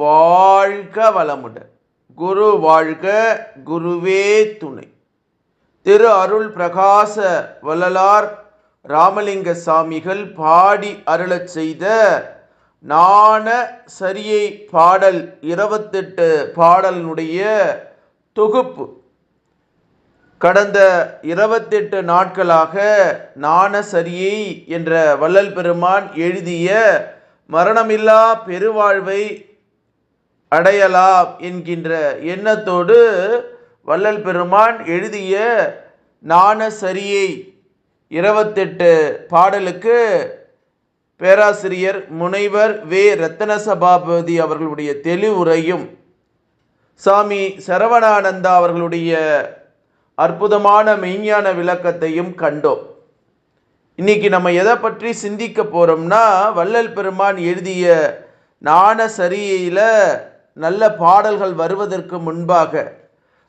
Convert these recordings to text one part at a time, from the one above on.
வாழ்க வளமுடன் குரு வாழ்க குருவே துணை. திரு அருள் பிரகாச வள்ளலார் ராமலிங்க சாமிகள் பாடி அருளச் செய்த நாண சரியை பாடல் இருபத்தெட்டு பாடலினுடைய தொகுப்பு. கடந்த இருபத்தெட்டு நாட்களாக நாண சரியை என்ற வள்ளல் பெருமான் எழுதிய மரணமில்லா பெருவாழ்வை அடையலாம் என்கின்ற எண்ணத்தோடு வள்ளல் பெருமான் எழுதிய நாணசரியை இருபத்தெட்டு பாடலுக்கு பேராசிரியர் முனைவர் வே. ரத்தனசபாபதி அவர்களுடைய தெளிவுரையும் சாமி சரவணானந்தா அவர்களுடைய அற்புதமான மெய்ஞான விளக்கத்தையும் கண்டோம். இன்னைக்கு நம்ம எதை பற்றி சிந்திக்க போறோம்னா வள்ளல் பெருமான் எழுதிய நாண சரியில நல்ல பாடல்கள் வருவதற்கு முன்பாக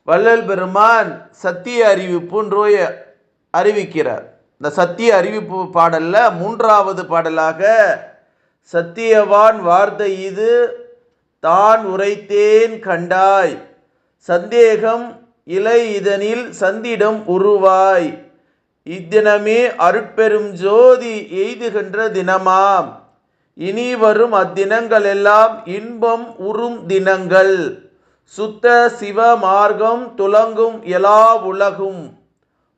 வள்ளல் பெருமான் சத்திய அறிவிப்புன்றோய அறிவிக்கிறார். இந்த சத்திய அறிவிப்பு பாடலில் மூன்றாவது பாடலாக சத்தியவான் வார்த்தை இது தான் உரைத்தேன் கண்டாய் சந்தேகம் இலை இதனில் சந்திடம் உருவாய் இத்தினமே அருட்பெரும் ஜோதி எய்துகின்ற தினமாம். இனி வரும் அத்தினங்கள் எல்லாம் இன்பம் உறும் தினங்கள். சுத்த சிவ மார்க்கம் துலங்கும் எலா உலகும்.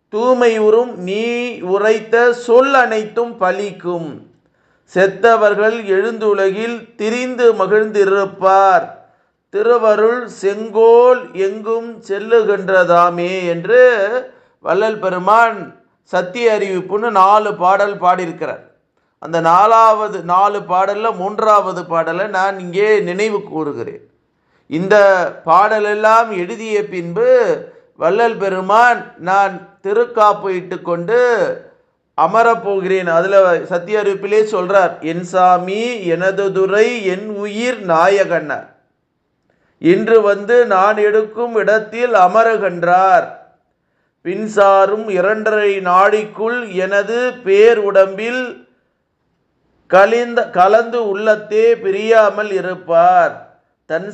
தூய்மை உறும் நீ உரைத்த சொல் அனைத்தும் பலிக்கும். செத்தவர்கள் எழுந்துலகில் திரிந்து மகிழ்ந்திருப்பார். திருவருள் செங்கோல் எங்கும் செல்லுகின்றதாமே என்று வள்ளல் பெருமான் சத்திய அறிவிப்புன்னு நாலு பாடல் பாடியிருக்கிறார். அந்த நாலாவது நாலு பாடலில் மூன்றாவது பாடலை நான் இங்கே நினைவு கூறுகிறேன். இந்த பாடலெல்லாம் எழுதிய பின்பு வள்ளல் பெருமான் நான் திருக்காப்பு இட்டுக்கொண்டு அமரப்போகிறேன் அதில் சத்திய அறிவிப்பிலே சொல்கிறார் என் சாமி எனது துறை என் உயிர் நாயகன்னார் இன்று வந்து நான் எடுக்கும் இடத்தில் அமருகின்றார். பின்சாரும் இரண்டரை நாடிக்குள் எனது பேர் உடம்பில் கலிந்த கலந்து உள்ளத்தே பிரியாமல் இருப்பார். தன்